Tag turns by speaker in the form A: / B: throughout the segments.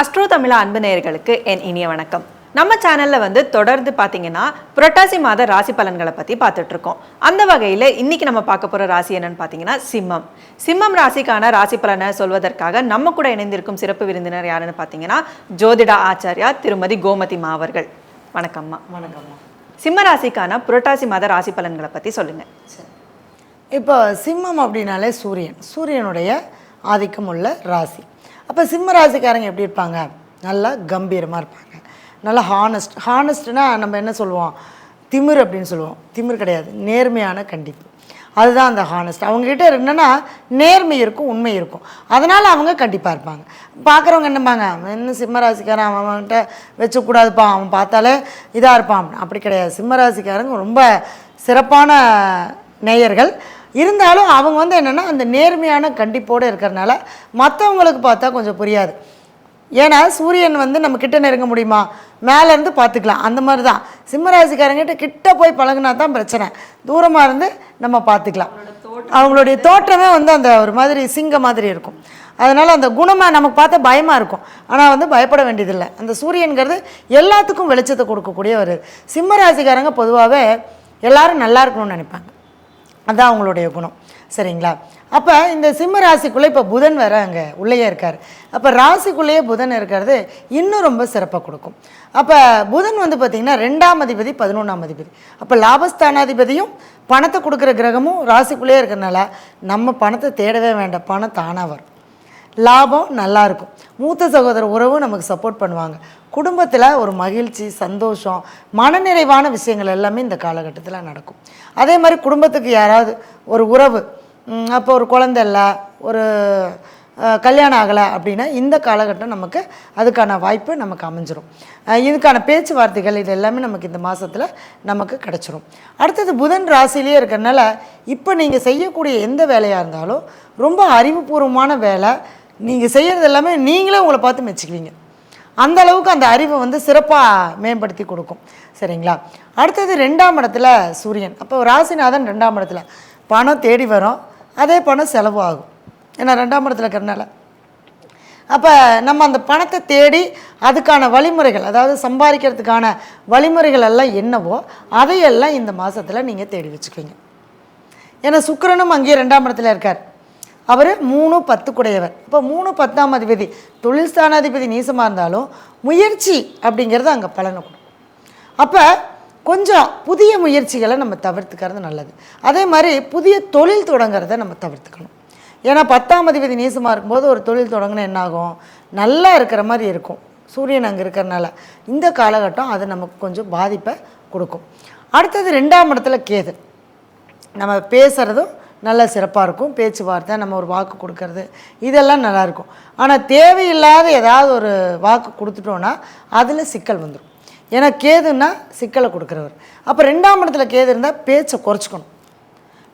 A: Astro தமிழா அன்பு நேயர்களுக்கு என் இனிய வணக்கம். நம்ம சேனல்ல வந்து தொடர்ந்து பாத்தீங்கன்னா புரட்டாசி மாத ராசி பலன்களை பத்தி பார்த்துட்டு இருக்கோம் அந்த வகையில இன்னைக்கு நம்ம பார்க்க போற ராசி என்னன்னு பாத்தீங்கன்னா சிம்மம். சிம்மம் ராசிக்கான ராசி பலனை சொல்வதற்காக நம்ம கூட இணைந்திருக்கும் சிறப்பு விருந்தினர் யாருன்னு பாத்தீங்கன்னா ஜோதிடா ஆச்சாரியா திருமதி கோமதி மா அவர்கள். வணக்கம்மா.
B: வணக்கம்மா.
A: சிம்ம ராசிக்கான புரட்டாசி மாத ராசி பலன்களை பத்தி சொல்லுங்க.
B: இப்போ சிம்மம் அப்படின்னாலே சூரியன். சூரியனுடைய ஆதிக்கம் உள்ள ராசி. அப்போ சிம்ம ராசிக்காரங்க எப்படி இருப்பாங்க? நல்லா கம்பீரமாக இருப்பாங்க. நல்லா ஹானஸ்ட் ஹானஸ்ட்னா நம்ம என்ன சொல்லுவோம்? திமிர் அப்படின்னு சொல்லுவோம். திமிர் கிடையாது. நேர்மையான கண்டிப்பு. அதுதான் அந்த ஹானஸ்ட் அவங்ககிட்ட என்னென்னா நேர்மை இருக்கும் உண்மை இருக்கும். அதனால் அவங்க கண்டிப்பாக இருப்பாங்க. பார்க்குறவங்க என்னம்பாங்க அவன் என்ன சிம்மராசிக்காரன் அவன் அவன்கிட்ட வச்சக்கூடாதுப்பா. அவன் பார்த்தாலே இதாக இருப்பான். அப்படி கிடையாது. சிம்மராசிக்காரங்க ரொம்ப சிறப்பான நேயர்கள். இருந்தாலும் அவங்க வந்து என்னென்னா அந்த நேர்மையான கண்டிப்போடு இருக்கிறனால மற்றவங்களுக்கு பார்த்தா கொஞ்சம் புரியாது. ஏன்னா சூரியன் வந்து நம்ம கிட்ட நெருங்க முடியுமா? மேலேருந்து பார்த்துக்கலாம். அந்த மாதிரி தான் சிம்மராசிக்காரங்கிட்ட கிட்ட போய் பழகுனா தான் பிரச்சனை. தூரமாக இருந்து நம்ம பார்த்துக்கலாம். அவங்களுடைய தோற்றமே வந்து அந்த ஒரு மாதிரி சிங்க மாதிரி இருக்கும். அதனால் அந்த குணமாக நமக்கு பார்த்தா பயமாக இருக்கும். ஆனால் வந்து பயப்பட வேண்டியதில்லை. அந்த சூரியன்கிறது எல்லாத்துக்கும் வெளிச்சத்தை கொடுக்கக்கூடிய ஒரு சிம்மராசிக்காரங்க பொதுவாகவே எல்லோரும் நல்லா இருக்கணும்னு நினைப்பாங்க. அதுதான் அவங்களுடைய குணம். சரிங்களா? அப்போ இந்த சிம்ம ராசிக்குள்ளே இப்போ புதன் வேறு அங்கே உள்ளேயே இருக்கார். அப்போ ராசிக்குள்ளேயே புதன் இருக்கிறது இன்னும் ரொம்ப சிறப்பாக கொடுக்கும். அப்போ புதன் வந்து பார்த்திங்கன்னா ரெண்டாம் அதிபதி பதினொன்றாம் அதிபதி. அப்போ லாபஸ்தானாதிபதியும் பணத்தை கொடுக்குற கிரகமும் ராசிக்குள்ளேயே இருக்கிறனால நம்ம பணத்தை தேடவே வேண்டாம். பணம் தானாக வரும். லாபம் நல்லா இருக்கும். மூத்த சகோதர உறவும் நமக்கு சப்போர்ட் பண்ணுவாங்க. குடும்பத்தில் ஒரு மகிழ்ச்சி சந்தோஷம் மனநிறைவான விஷயங்கள் எல்லாமே இந்த காலகட்டத்தில் நடக்கும். அதே மாதிரி குடும்பத்துக்கு யாராவது ஒரு உறவு அப்போ ஒரு குழந்த இல்லை ஒரு கல்யாணம் ஆகலை அப்படின்னா இந்த காலகட்டம் நமக்கு அதுக்கான வாய்ப்பு நமக்கு அமைஞ்சிரும். இதுக்கான பேச்சுவார்த்தைகள் இது எல்லாமே நமக்கு இந்த மாதத்தில் நமக்கு கிடச்சிரும். அடுத்தது புதன் ராசிலேயே இருக்கிறனால இப்போ நீங்கள் செய்யக்கூடிய எந்த வேலையாக இருந்தாலும் ரொம்ப அறிவுபூர்வமான வேலை. நீங்கள் செய்கிறது எல்லாமே நீங்களே உங்களை பார்த்து மெச்சுக்குவீங்க. அந்த அளவுக்கு அந்த அறிவை வந்து சிறப்பாக மேம்படுத்தி கொடுக்கும். சரிங்களா? அடுத்தது ரெண்டாம் இடத்துல சூரியன். அப்போ ராசிநாதன் ரெண்டாம் இடத்துல. பணம் தேடி வரும். அதே பணம் செலவு ஆகும். ஏன்னா ரெண்டாம் இடத்துல இருக்கிறனால அப்போ நம்ம அந்த பணத்தை தேடி அதுக்கான வழிமுறைகள் அதாவது சம்பாதிக்கிறதுக்கான வழிமுறைகள் எல்லாம் என்னவோ அதையெல்லாம் இந்த மாதத்தில் நீங்கள் தேடி வச்சுக்குவீங்க. ஏன்னா சுக்கிரனும் அங்கேயே ரெண்டாம் இடத்துல இருக்கார். அவர் மூணு பத்து குடையவர் இப்போ மூணு பத்தாம் அதிபதி தொழில் ஸ்தானாதிபதி நீசமாக இருந்தாலும் முயற்சி அப்படிங்கிறது அங்கே பலனை கொடுக்கும். அப்போ கொஞ்சம் புதிய முயற்சிகளை நம்ம தவிர்த்துக்கிறது நல்லது. அதே மாதிரி புதிய தொழில் தொடங்குறத நம்ம தவிர்த்துக்கணும். ஏன்னா பத்தாம் அதிபதி நீசமாக இருக்கும்போது ஒரு தொழில் தொடங்கினா என்னாகும்? நல்லா இருக்கிற மாதிரி இருக்கும். சூரியன் அங்கே இருக்கிறனால. இந்த காலகட்டம் அது நமக்கு கொஞ்சம் பாதிப்பை கொடுக்கும். அடுத்தது ரெண்டாம் இடத்துல கேது. நம்ம பேசுகிறதும் நல்ல சிறப்பாக இருக்கும். பேச்சுவார்த்தை நம்ம ஒரு வாக்கு கொடுக்கறது இதெல்லாம் நல்லாயிருக்கும். ஆனால் தேவையில்லாத ஏதாவது ஒரு வாக்கு கொடுத்துட்டோன்னா அதில் சிக்கல் வந்துடும் ஏன்னா கேதுன்னா சிக்கலை கொடுக்குறவர். அப்போ ரெண்டாம் இடத்துல கேது இருந்தால் பேச்சை குறைச்சிக்கணும்.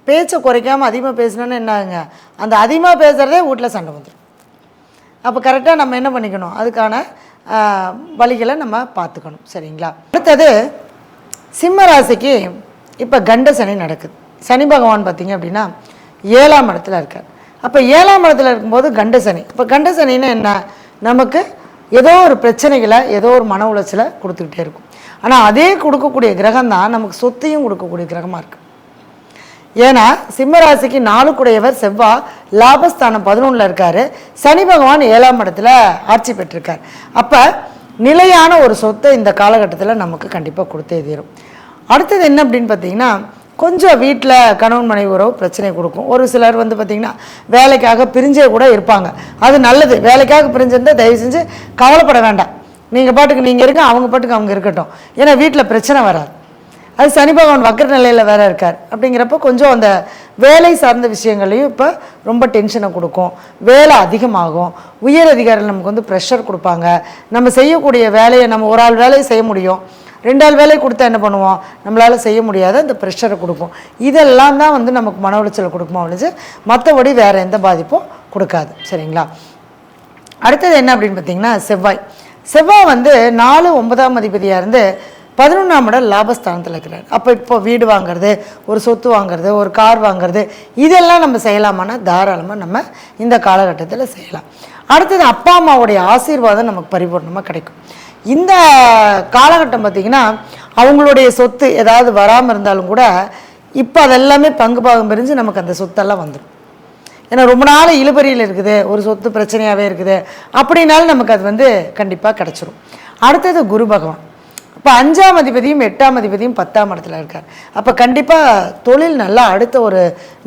B: பேச்சை குறைக்காமல் அதிகமாக பேசினோன்னு என்ன ஆகுங்க அந்த அதிகமாக பேசுகிறதே வீட்டில் சண்டை வந்துடும் அப்போ கரெக்டாக நம்ம என்ன பண்ணிக்கணும்? அதுக்கான வழிகளை நம்ம பார்த்துக்கணும். சரிங்களா? அடுத்தது சிம்ம ராசிக்கு இப்போ கண்ட சனி நடக்குது. சனி பகவான் பார்த்தீங்க அப்படின்னா ஏழாம் இடத்துல இருக்கார். அப்போ ஏழாம் இடத்துல இருக்கும்போது கண்ட சனி. இப்போ கண்ட சனின்னா என்ன? நமக்கு ஏதோ ஒரு பிரச்சனைகளை ஏதோ ஒரு மன உளைச்சலை கொடுத்துக்கிட்டே இருக்கும். ஆனால் அதே கொடுக்கக்கூடிய கிரகம் தான் நமக்கு சொத்தையும் கொடுக்கக்கூடிய கிரகமாக இருக்குது ஏன்னா சிம்மராசிக்கு நாலு குடையவர் செவ்வா லாபஸ்தானம் பதினொன்றில் இருக்காரு. சனி பகவான் ஏழாம் இடத்துல ஆட்சி பெற்றிருக்கார். அப்போ நிலையான ஒரு சொத்தை இந்த காலகட்டத்தில் நமக்கு கண்டிப்பாக கொடுத்தே தீரும். அடுத்தது என்ன அப்படின்னு பார்த்தீங்கன்னா கொஞ்சம் வீட்டில் கணவன் மனைவி உறவு பிரச்சனை கொடுக்கும். ஒரு சிலர் வந்து பார்த்திங்கன்னா வேலைக்காக பிரிஞ்சே கூட இருப்பாங்க. அது நல்லது. வேலைக்காக பிரிஞ்சிருந்தால் தயவு செஞ்சு கவலைப்பட வேண்டாம். நீங்கள் பாட்டுக்கு நீங்கள் இருக்க அவங்க பாட்டுக்கு அவங்க இருக்கட்டும். ஏன்னா வீட்டில் பிரச்சனை வராது. அது சனி பகவான் வக்கர நிலையில் வேற இருக்கார். அப்படிங்கிறப்ப கொஞ்சம் அந்த வேலை சார்ந்த விஷயங்களையும் இப்போ ரொம்ப டென்ஷனை கொடுக்கும். வேலை அதிகமாகும். உயர் அதிகாரிகள் நமக்கு வந்து ப்ரெஷர் கொடுப்பாங்க. நம்ம செய்யக்கூடிய வேலையை நம்ம ஒரு ஆள் வேலையை செய்ய முடியும். ரெண்டு நாள் வேலையை கொடுத்தா என்ன பண்ணுவோம்? நம்மளால் செய்ய முடியாத அந்த ப்ரெஷரை கொடுக்கும். இதெல்லாம் தான் வந்து நமக்கு மன உளைச்சலை கொடுக்குமா ஒழிஞ்சு மற்றபடி வேறு எந்த பாதிப்பும் கொடுக்காது. சரிங்களா? அடுத்தது என்ன அப்படின்னு பார்த்தீங்கன்னா செவ்வாய். செவ்வாய் வந்து நாலு ஒன்பதாம் அதிபதியாக இருந்து பதினொன்றாம் இடம் லாபஸ்தானத்தில் இருக்கிறார். அப்போ இப்போ வீடு வாங்குறது ஒரு சொத்து வாங்குறது ஒரு கார் வாங்குறது இதெல்லாம் நம்ம செய்யலாமான்னா தாராளமாக நம்ம இந்த காலகட்டத்தில் செய்யலாம். அடுத்தது அப்பா அம்மாவுடைய ஆசீர்வாதம் நமக்கு பரிபூர்ணமாக கிடைக்கும். இந்த காலகட்டம் பார்த்திங்கன்னா அவங்களுடைய சொத்து ஏதாவது வராமல் இருந்தாலும் கூட இப்போ அதெல்லாமே பங்கு பாகம் பிரிஞ்சு நமக்கு அந்த சொத்தெல்லாம் வந்துடும் ஏன்னா ரொம்ப நாள் இழுபறியில் இருக்குது ஒரு சொத்து பிரச்சனையாகவே இருக்குது அப்படின்னாலும் நமக்கு அது வந்து கண்டிப்பாக கிடச்சிரும். அடுத்தது குரு பகவான். இப்போ அஞ்சாம் அதிபதியும் எட்டாம் அதிபதியும் பத்தாம் இடத்துல இருக்கார். அப்போ கண்டிப்பாக தொழில் நல்லா அடுத்த ஒரு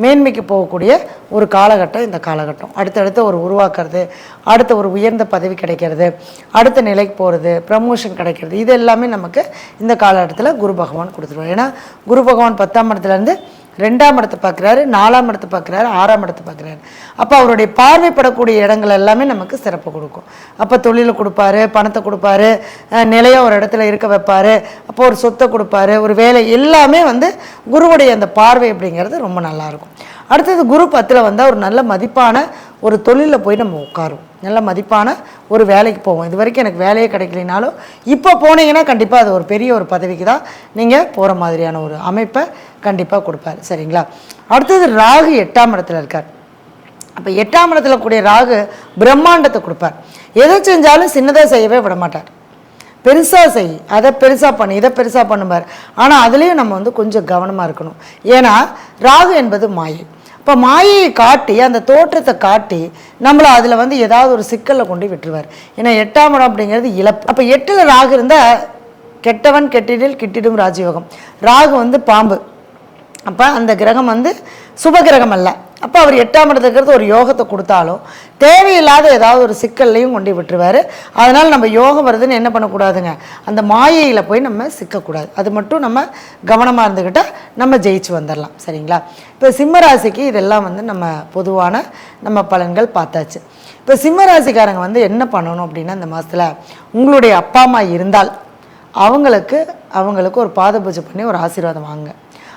B: மேன்மைக்கு போகக்கூடிய ஒரு காலகட்டம் இந்த காலகட்டம். அடுத்தடுத்த ஒரு உருவாக்குறது அடுத்த ஒரு உயர்ந்த பதவி கிடைக்கிறது அடுத்த நிலைக்கு போகிறது ப்ரமோஷன் கிடைக்கிறது இது எல்லாமே நமக்கு இந்த காலகட்டத்தில் குரு பகவான் கொடுத்துருவார். ஏன்னா குரு பகவான் பத்தாம் இடத்துலேருந்து ரெண்டாம் இடத்தை பார்க்குறாரு நாலாம் இடத்தை பார்க்குறாரு ஆறாம் இடத்தை பார்க்குறாரு. அப்போ அவருடைய பார்வைப்படக்கூடிய இடங்கள் எல்லாமே நமக்கு சிறப்பு கொடுக்கும். அப்போ தொழிலை கொடுப்பாரு பணத்தை கொடுப்பாரு நிலையாக ஒரு இடத்துல இருக்க வைப்பாரு அப்போ ஒரு சொத்தை கொடுப்பாரு ஒரு வேலை எல்லாமே வந்து குருவுடைய அந்த பார்வை அப்படிங்கிறது ரொம்ப நல்லாயிருக்கும் அடுத்தது குரு பத்தில் வந்தால் ஒரு நல்ல மதிப்பான ஒரு தொழிலில் போய் நம்ம உட்காரும் நல்ல மதிப்பான ஒரு வேலைக்கு போவோம். இது வரைக்கும் எனக்கு வேலையே கிடைக்கலனாலும் இப்போ போனீங்கன்னா கண்டிப்பாக அது ஒரு பெரிய ஒரு பதவிக்கு தான் நீங்கள் போகிற மாதிரியான ஒரு அமைப்பை கண்டிப்பாக கொடுப்பாரு. சரிங்களா? அடுத்தது ராகு எட்டாம் இடத்துல இருக்கார். அப்போ எட்டாம் இடத்துல கூடிய ராகு பிரம்மாண்டத்தை கொடுப்பார். எதை செஞ்சாலும் சின்னதாக செய்யவே விட மாட்டார். பெருசாக செய் அதை பெருசாக பண்ணு இதை பெருசாக பண்ணுவார் ஆனால் அதுலேயும் நம்ம வந்து கொஞ்சம் கவனமாக இருக்கணும். ஏன்னா ராகு என்பது மாயை. இப்போ மாயையை காட்டி அந்த தோற்றத்தை காட்டி நம்மளை அதில் வந்து ஏதாவது ஒரு சிக்கலில் கொண்டு விட்டுருவார். ஏன்னா எட்டாம் இடம் அப்படிங்கிறது இழப்பு. அப்போ எட்டில் ராகு இருந்தால் கெட்டவன் கெட்டிடில் கிட்டிடும் ராஜயோகம். ராகு வந்து பாம்பு. அப்போ அந்த கிரகம் வந்து சுப கிரகம் அல்ல. அப்போ அவர் எட்டாம் இடத்துக்கிறது ஒரு யோகத்தை கொடுத்தாலும் தேவையில்லாத ஏதாவது ஒரு சிக்கல்லையும் கொண்டு விட்டுருவார். அதனால் நம்ம யோகம் வருதுன்னு என்ன பண்ணக்கூடாதுங்க? அந்த மாயையில் போய் நம்ம சிக்கக்கூடாது. அது மட்டும் நம்ம கவனமாக இருந்துக்கிட்டால் நம்ம ஜெயிச்சு வந்துடலாம் சரிங்களா? இப்போ சிம்மராசிக்கு இதெல்லாம் வந்து நம்ம பொதுவான நம்ம பலன்கள் பார்த்தாச்சு. இப்போ சிம்மராசிக்காரங்க வந்து என்ன பண்ணணும் அப்படின்னா இந்த மாதத்தில் உங்களுடைய அப்பா அம்மா இருந்தால் அவங்களுக்கு அவங்களுக்கு ஒரு பாத பூஜை பண்ணி ஒரு ஆசீர்வாதம் வாங்க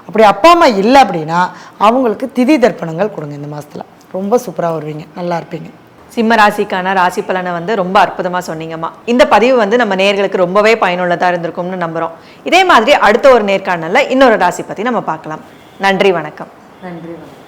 B: அப்படி அப்பா அம்மா இல்லை அப்படின்னா அவங்களுக்கு திதி தர்ப்பணங்கள் கொடுங்க இந்த மாதத்தில் ரொம்ப சூப்பராக வருவீங்க. நல்லா இருப்பீங்க.
A: சிம்ம ராசிக்கான ராசி பலனை வந்து ரொம்ப அற்புதமா சொன்னீங்கம்மா. இந்த பதிவு வந்து நம்ம நேர்களுக்கு ரொம்பவே பயனுள்ளதா இருந்திருக்கும்னு நம்புறோம். இதே மாதிரி அடுத்த ஒரு நேர்காணல்ல இன்னொரு ராசி பத்தி நம்ம பார்க்கலாம். நன்றி வணக்கம்.
B: நன்றி வணக்கம்.